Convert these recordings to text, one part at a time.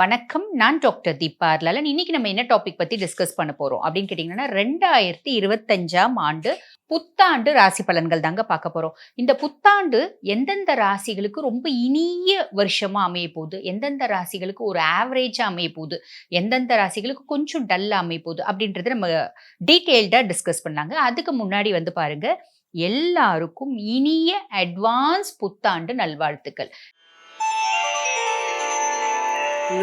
வணக்கம். நான் டாக்டர் தீபா லலன் இன்னைக்கு நம்ம என்ன டாபிக் பத்தி டிஸ்கஸ் பண்ண போறோம்? அப்படின்னு கேட்டீங்கன்னா ரெண்டாயிரத்தி இருபத்தஞ்சாம் ஆண்டு புத்தாண்டு ராசி பலன்கள் தாங்க பார்க்க போறோம். இந்த புத்தாண்டு எந்தெந்த ராசிகளுக்கு ரொம்ப இனிய வருஷமா அமைய போகுது? எந்தெந்த ராசிகளுக்கு ஒரு ஆவரேஜா அமைய போகுது? எந்தெந்த ராசிகளுக்கு கொஞ்சம் டல்லா அமைய போகுது? அப்படின்றத நம்ம டீட்டெயில்டா டிஸ்கஸ் பண்ணாங்க. அதுக்கு முன்னாடி வந்து பாருங்க எல்லாருக்கும் இனிய அட்வான்ஸ் புத்தாண்டு நல்வாழ்த்துக்கள். வரிசையா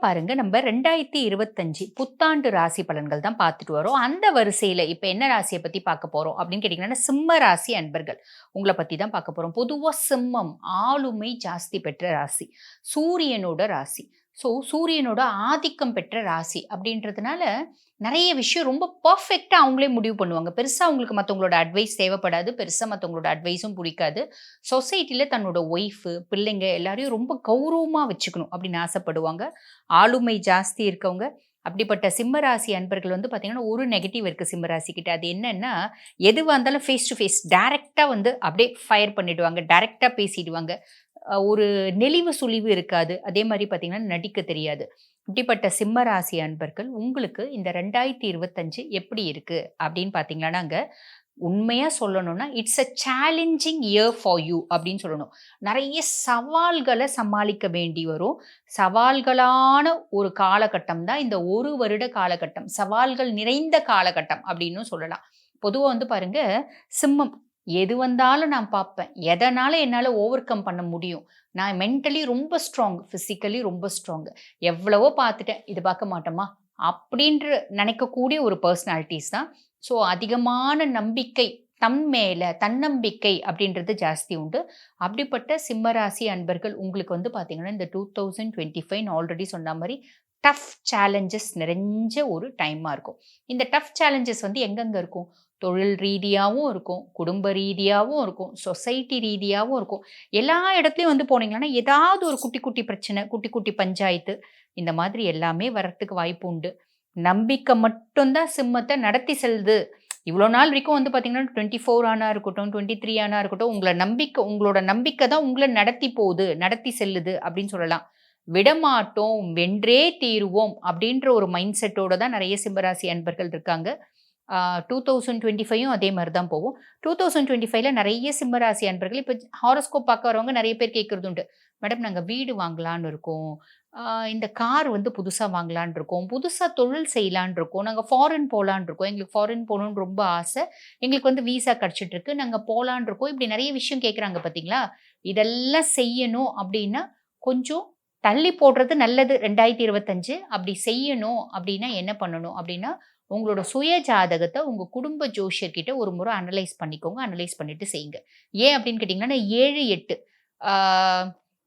பாருங்க. நம்ம ரெண்டாயிரத்தி இருபத்தஞ்சு புத்தாண்டு ராசி பலன்கள் தான் பார்த்துட்டு வரோம். அந்த வரிசையில இப்ப என்ன ராசியை பத்தி பார்க்க போறோம் அப்படின்னு கேட்டீங்கன்னா சிம்ம ராசி அன்பர்கள். உங்களை பத்தி தான் பார்க்க போறோம். பொதுவா சிம்மம் ஆளுமை ஜாஸ்தி பெற்ற ராசி. சூரியனோட ராசி. ஸோ சூரியனோட ஆதிக்கம் பெற்ற ராசி அப்படின்றதுனால நிறைய விஷயம் ரொம்ப பர்ஃபெக்டாக அவங்களே முடிவு பண்ணுவாங்க. பெருசாக அவங்களுக்கு மற்றவங்களோட அட்வைஸ் தேவைப்படாது. பெருசாக மற்றவங்களோட அட்வைஸும் பிடிக்காது. சொசைட்டியில் தன்னோட ஒய்ஃபு பிள்ளைங்க எல்லாரையும் ரொம்ப கௌரவமாக வச்சுக்கணும் அப்படின்னு ஆசைப்படுவாங்க. ஆளுமை ஜாஸ்தி இருக்கவங்க. அப்படிப்பட்ட சிம்மராசி அன்பர்கள் வந்து பார்த்திங்கன்னா ஒரு நெகட்டிவ் இருக்குது சிம்மராசி கிட்ட. அது என்னென்னா எதுவாக இருந்தாலும் ஃபேஸ் டு ஃபேஸ் டேரெக்டாக வந்து அப்படியே ஃபயர் பண்ணிவிடுவாங்க டேரெக்டாக பேசிடுவாங்க. ஒரு நெளிவு சுழிவு இருக்காது. அதே மாதிரி பார்த்தீங்கன்னா நடிக்க தெரியாது. இப்படிப்பட்ட சிம்ம ராசி அன்பர்கள் உங்களுக்கு இந்த ரெண்டாயிரத்தி இருபத்தஞ்சு எப்படி இருக்கு? அப்படின்னு பார்த்தீங்கன்னா அங்கே உண்மையாக சொல்லணும்னா it's a challenging year for you அப்படின்னு சொல்லணும். நிறைய சவால்களை சமாளிக்க வேண்டி வரும். சவால்களான ஒரு காலகட்டம் தான் இந்த ஒரு வருட காலகட்டம். சவால்கள் நிறைந்த காலகட்டம் அப்படின்னு சொல்லலாம். பொதுவாக வந்து பாருங்க சிம்மம். எது வந்தாலும் நான் பார்ப்பேன். எதனால என்னால் ஓவர் கம் பண்ண முடியும்? நான் மென்டலி ரொம்ப ஸ்ட்ராங் ஃபிசிக்கலி ரொம்ப ஸ்ட்ராங் எவ்வளவோ பார்த்துட்டேன். இது பார்க்க மாட்டோமா? அப்படின்ற நினைக்கக்கூடிய ஒரு பர்சனாலிட்டிஸ் தான். ஸோ அதிகமான நம்பிக்கை தம் மேலே தன்னம்பிக்கை அப்படின்றது ஜாஸ்தி உண்டு. அப்படிப்பட்ட சிம்மராசி அன்பர்கள் உங்களுக்கு வந்து பார்த்தீங்கன்னா இந்த two thousand twenty five already சொன்ன மாதிரி டஃப் சேலஞ்சஸ் நிறைஞ்ச ஒரு டைமாக இருக்கும். இந்த டஃப் சேலஞ்சஸ் வந்து எங்கெங்கே இருக்கும்? தொழில் ரீதியாகவும் இருக்கும் குடும்ப ரீதியாகவும் இருக்கும் சொசைட்டி ரீதியாகவும் இருக்கும். எல்லா இடத்துலையும் வந்து போனீங்கன்னா ஏதாவது ஒரு குட்டி குட்டி பிரச்சனை குட்டி குட்டி பஞ்சாயத்து இந்த மாதிரி எல்லாமே வர்றதுக்கு வாய்ப்பு உண்டு. நம்பிக்கை மட்டும்தான் சிம்மத்தை நடத்தி செல்லுது. இவ்வளோ நாள் வரைக்கும் வந்து பார்த்தீங்கன்னா டுவெண்ட்டி ஃபோர் ஆனால் இருக்கட்டும் டுவெண்ட்டி த்ரீ ஆனா இருக்கட்டும் உங்களை நம்பிக்கை உங்களோட நம்பிக்கை தான் உங்களை நடத்தி போகுது நடத்தி செல்லுது அப்படின்னு சொல்லலாம். விடமாட்டோம் வென்றே தீருவோம் அப்படின்ற ஒரு மைண்ட் செட்டோட தான் நிறைய சிம்மராசி அன்பர்கள் இருக்காங்க. டூ தௌசண்ட் டுவெண்ட்டி ஃபைவும் அதே மாதிரி தான் போகும். டூ தௌசண்ட் டுவெண்ட்டி ஃபைவ்ல நிறைய சிம்மராசி அன்பர்கள் இப்போ ஹாரோஸ்கோப் பார்க்க வரவங்க நிறைய பேர் கேட்குறது உண்டு மேடம் நாங்கள் வீடு வாங்கலான்னு இருக்கோம். இந்த கார் வந்து புதுசாக வாங்கலான் இருக்கோம். புதுசாக தொழில் செய்யலான் இருக்கோம். நாங்கள் ஃபாரின் போகலான் இருக்கோம். எங்களுக்கு ஃபாரின் போகணுன்னு ரொம்ப ஆசை. எங்களுக்கு வந்து வீசா கிடச்சிட்ருக்கு நாங்கள் போகலான் இருக்கோம். இப்படி நிறைய விஷயம் கேட்குறாங்க பார்த்தீங்களா இதெல்லாம் செய்யணும் அப்படின்னா கொஞ்சம் தள்ளி போடுறது நல்லது. ரெண்டாயிரத்தி இருபத்தஞ்சு அப்படி செய்யணும் அப்படின்னா என்ன பண்ணணும் அப்படின்னா உங்களோட சுய ஜாதகத்தை உங்கள் குடும்ப ஜோஷியர்கிட்ட ஒரு முறை அனலைஸ் பண்ணிக்கோங்க அனலைஸ் பண்ணிட்டு செய்யுங்க. ஏன் அப்படின்னு கேட்டிங்கன்னா ஏழு எட்டு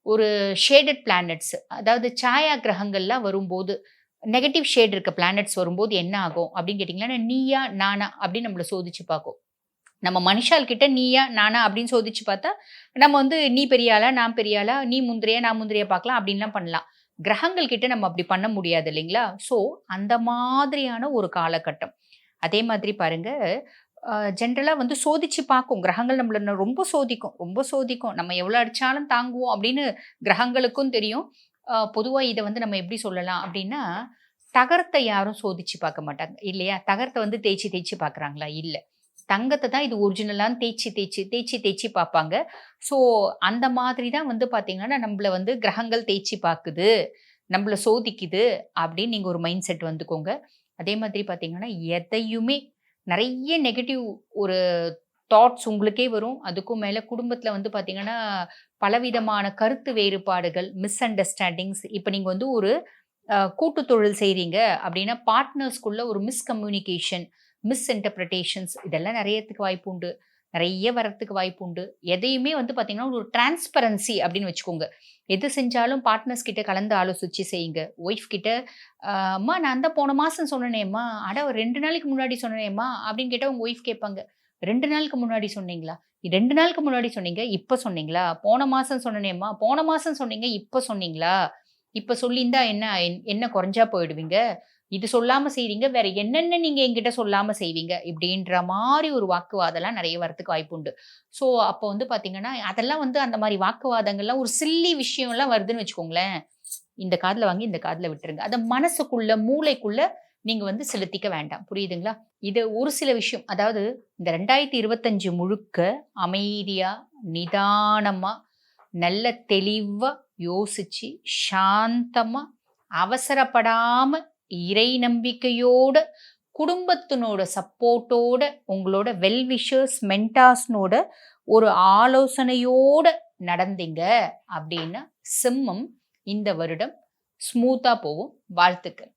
ஒரு ஷேடட் பிளானட்ஸ் அதாவது சாயா கிரகங்கள்லாம் வரும்போது நெகட்டிவ் ஷேட் இருக்க பிளானட்ஸ் வரும்போது என்ன ஆகும் அப்படின்னு கேட்டிங்கன்னா நீயா நானா அப்படின்னு நம்மளை சோதிச்சு பார்க்கும். நம்ம மனுஷால் கிட்ட நீயா நானா அப்படின்னு சோதிச்சு பார்த்தா நம்ம வந்து நீ பெரியாளா நான் பெரியாளா நீ முந்திரியா நான் முந்திரியா பார்க்கலாம் அப்படின்லாம் பண்ணலாம். கிரகங்கள் கிட்ட நம்ம அப்படி பண்ண முடியாது இல்லைங்களா? ஸோ அந்த மாதிரியான ஒரு காலகட்டம். அதே மாதிரி பாருங்க ஜென்ரலாக வந்து சோதிச்சு பார்க்கும் கிரகங்கள் நம்மள ரொம்ப சோதிக்கும். ரொம்ப சோதிக்கும். நம்ம எவ்வளோ அடித்தாலும் தாங்குவோம் அப்படின்னு கிரகங்களுக்கும் தெரியும். பொதுவாக இதை வந்து நம்ம எப்படி சொல்லலாம் அப்படின்னா தகரத்தை யாரும் சோதிச்சு பார்க்க மாட்டாங்க. இல்லையா? தகரத்தை வந்து தேய்ச்சி தேய்ச்சி பார்க்குறாங்களா? இல்லை. தங்கத்தை தான் இது ஒரிஜினலான்னு தேய்ச்சி தேய்ச்சி தேய்ச்சி தேய்ச்சி பார்ப்பாங்க. ஸோ அந்த மாதிரி தான் வந்து பார்த்தீங்கன்னா நம்மளை வந்து கிரகங்கள் தேய்ச்சி பார்க்குது. நம்மளை சோதிக்குது அப்படின்னு நீங்கள் ஒரு மைண்ட் செட் வந்துக்கோங்க. அதே மாதிரி பார்த்தீங்கன்னா எதையுமே நிறைய நெகட்டிவ் ஒரு தாட்ஸ் உங்களுக்கே வரும். அதுக்கும் மேலே குடும்பத்தில் வந்து பார்த்தீங்கன்னா பலவிதமான கருத்து வேறுபாடுகள் மிஸ் அண்டர்ஸ்டாண்டிங்ஸ் இப்போ நீங்கள் வந்து ஒரு கூட்டு தொழில் செய்கிறீங்க அப்படின்னா பார்ட்னர்ஸ்குள்ள ஒரு மிஸ்கம்யூனிகேஷன் மிஸ் இன்டர்பிரிட்டேஷன்ஸ் இதெல்லாம் நிறையத்துக்கு வாய்ப்பு உண்டு. நிறைய வரத்துக்கு வாய்ப்பு உண்டு. எதையுமே வந்து பார்த்தீங்கன்னா ஒரு டிரான்ஸ்பரன்சி அப்படின்னு வச்சுக்கோங்க. எது செஞ்சாலும் பார்ட்னர்ஸ் கிட்ட கலந்து ஆலோசிச்சு செய்யுங்க. ஒய்ஃப் கிட்ட அம்மா நான் தான் போன மாதம் சொன்னேனேம்மா. அட ஒரு ரெண்டு நாளைக்கு முன்னாடி சொன்னேம்மா அப்படின்னு கேட்டால் உங்கள் ஒய்ஃப் கேட்பாங்க. ரெண்டு நாளுக்கு முன்னாடி சொன்னீங்களா? ரெண்டு நாளுக்கு முன்னாடி சொன்னீங்க இப்போ சொன்னீங்களா? போன மாதம் சொன்னேம்மா போன மாதம் சொன்னீங்க இப்போ சொன்னீங்களா? இப்போ சொல்லியிருந்தா என்ன என்ன குறைஞ்சா போயிடுவீங்க? இது சொல்லாம செய்றீங்க. வேற என்னென்ன நீங்க என்கிட்ட சொல்லாம செய்வீங்க? இப்படின்ற மாதிரி ஒரு வாக்குவாதம்லாம் நிறைய வரத்துக்கு வாய்ப்பு உண்டு. ஸோ, அப்போ வந்து பார்த்தீங்கன்னா, அதெல்லாம் வந்து அந்த மாதிரி வாக்குவாதங்கள்லாம் ஒரு சில்லி விஷயம்லாம் வருதுன்னு வச்சுக்கோங்களேன். இந்த காதில் வாங்கி இந்த காதில் விட்டுருங்க. அதை மனசுக்குள்ள, மூளைக்குள்ள நீங்க வந்து செலுத்திக்க வேண்டாம். புரியுதுங்களா? இது ஒரு சில விஷயம். அதாவது இந்த 2025 முழுக்க அமைதியா, நிதானமா, நல்ல தெளிவா யோசிச்சு, சாந்தமா, அவசரப்படாம, இறை நம்பிக்கையோட, குடும்பத்தினோட சப்போர்ட்டோட, உங்களோட வெல் விஷர்ஸ், ஒரு ஆலோசனையோட நடந்தீங்க அப்படின்னா, சிம்மம் இந்த வருடம் ஸ்மூத்தாக போகும். வாழ்த்துக்கள்.